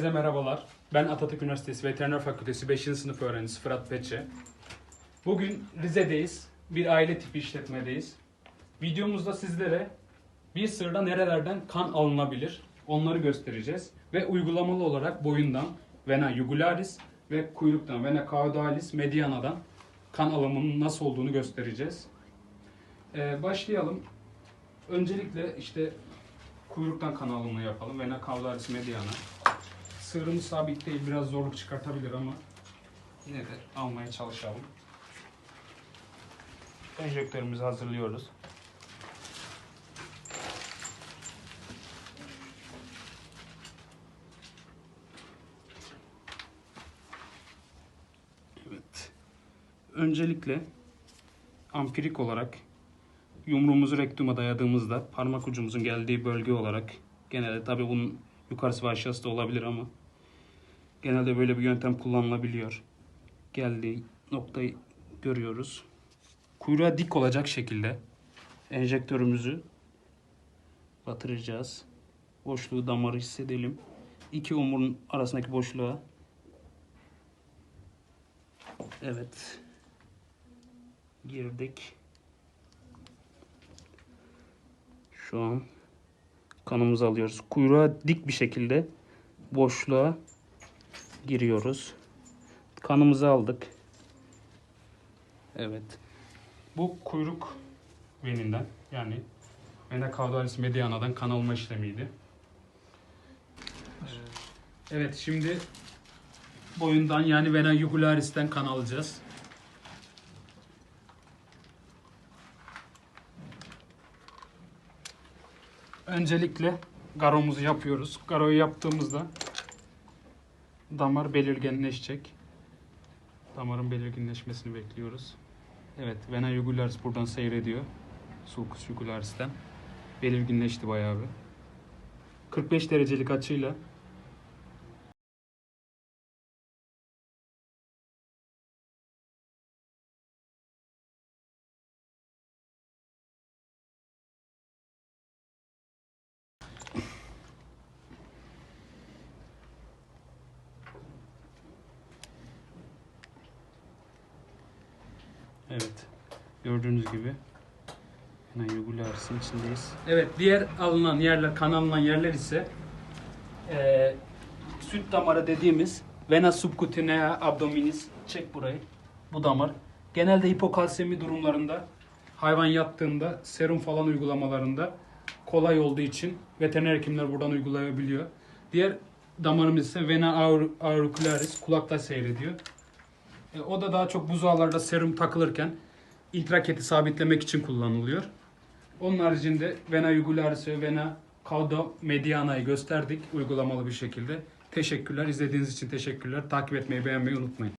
Herkese merhabalar. Ben Atatürk Üniversitesi Veteriner Fakültesi 5. sınıf öğrencisi Fırat Peçe. Bugün Rize'deyiz. Bir aile tipi işletmedeyiz. Videomuzda sizlere bir sırada nerelerden kan alınabilir onları göstereceğiz. Ve uygulamalı olarak boyundan vena jugularis ve kuyruktan vena caudalis mediana'dan kan alımının nasıl olduğunu göstereceğiz. Ee, başlayalım. Öncelikle işte kuyruktan kan alımını yapalım. Vena caudalis mediana. Sığırımız sabit değil, biraz zorluk çıkartabilir ama yine de almaya çalışalım. Enjektörümüzü hazırlıyoruz. Evet. Öncelikle ampirik olarak yumruğumuzu rektuma dayadığımızda parmak ucumuzun geldiği bölge olarak genelde tabi bunun yukarısı ve aşağısı da olabilir ama genelde böyle bir yöntem kullanılabiliyor. Geldiği noktayı görüyoruz. Kuyruğa dik olacak şekilde enjektörümüzü batıracağız. Boşluğu damarı hissedelim. İki omurun arasındaki boşluğa Evet. Girdik. Şu an kanımızı alıyoruz. Kuyruğa dik bir şekilde boşluğa giriyoruz. Kanımızı aldık. Evet. Bu kuyruk veninden yani vena caudalis mediana'dan kan alma işlemiydi. Evet şimdi boyundan yani vena jugularis'ten kan alacağız. Öncelikle garomuzu yapıyoruz. Garoyu yaptığımızda damar belirginleşecek. Damarın belirginleşmesini bekliyoruz. Evet, vena jugularis buradan seyrediyor. Sulcus jugularis'ten. Belirginleşti bayağı bir. 45 derecelik açıyla Evet. Gördüğünüz gibi hemen jugularis'in içindeyiz. Evet, diğer alınan yerler, kan alınan yerler ise eee süt damarı dediğimiz vena subcutanea abdominis. Çek burayı. Bu damar. Genelde hipokalsemi durumlarında hayvan yattığında serum falan uygulamalarında kolay olduğu için veteriner hekimler buradan uygulayabiliyor. Diğer damarımız ise vena aur- auricularis kulakta seyrediyor. E, o da daha çok buzağlarda serum takılırken intraketi sabitlemek için kullanılıyor. Onun haricinde vena jugularis ve vena cauda mediana'yı gösterdik uygulamalı bir şekilde. Teşekkürler. İzlediğiniz için teşekkürler. Takip etmeyi, beğenmeyi unutmayın.